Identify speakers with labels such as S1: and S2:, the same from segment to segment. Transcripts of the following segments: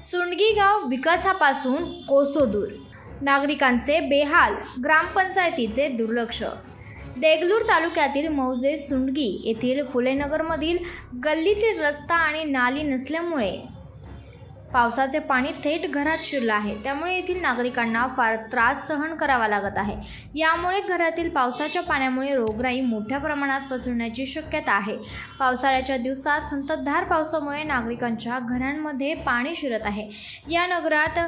S1: सुंडगी गाव विकासापासून कोसो दूर नागरिकांचे बेहाल ग्रामपंचायतीचे दुर्लक्ष. देगलूर तालुक्यातील मौजे सुंडगी येथील फुलेनगरमधील गल्लीतील रस्ता आणि नाली नसल्यामुळे पावसाचे पाणी थेट घरात शिरलं आहे. त्यामुळे येथील नागरिकांना फार त्रास सहन करावा लागत आहे. यामुळे घरातील पावसाच्या पाण्यामुळे रोगराई मोठ्या प्रमाणात पसरण्याची शक्यता आहे. पावसाळ्याच्या दिवसात संततधार पावसामुळे नागरिकांच्या घरांमध्ये पाणी शिरत आहे. या नगरात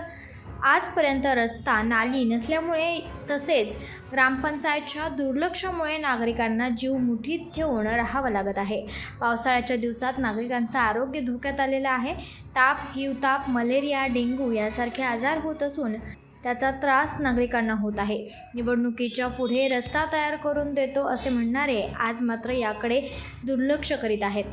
S1: आजपर्यंत रस्ता नाली नसल्यामुळे तसेच ग्रामपंचायतच्या दुर्लक्षामुळे नागरिकांना जीव मुठीत ठेवून राहावं लागत आहे. पावसाळ्याच्या दिवसात नागरिकांचं आरोग्य धोक्यात आलेलं आहे. ताप हिवताप मलेरिया डेंग्यू यासारखे आजार होत असून त्याचा त्रास नागरिकांना होत आहे. निवडणुकीच्या पुढे रस्ता तयार करून देतो असे म्हणणारे आज मात्र याकडे दुर्लक्ष करीत आहेत.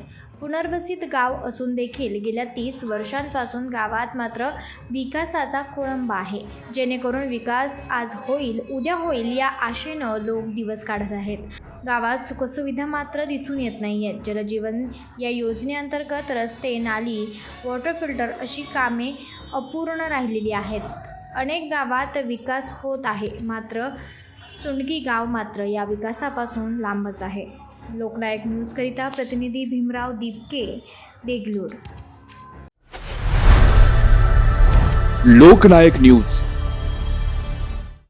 S1: पुनर्वसित गाव असून देखील गेल्या तीस वर्षांपासून गावात मात्र विकासाचा खोळंबा आहे. जेणेकरून विकास आज होईल उद्या होईल या आशेनं लोक दिवस काढत आहेत. गावात सुखसुविधा मात्र दिसून येत नाही आहेत जलजीवन या योजनेअंतर्गत रस्ते नाली वॉटर फिल्टर अशी कामे अपूर्ण राहिलेली आहेत. अनेक गावात विकास होत आहे. मात्र सुंडगी गाव मात्र या विकासापासून लांबच आहे. लोकनायक न्यूजकरिता प्रतिनिधी भीमराव दिपके देगलूर.
S2: लोकनायक न्यूज.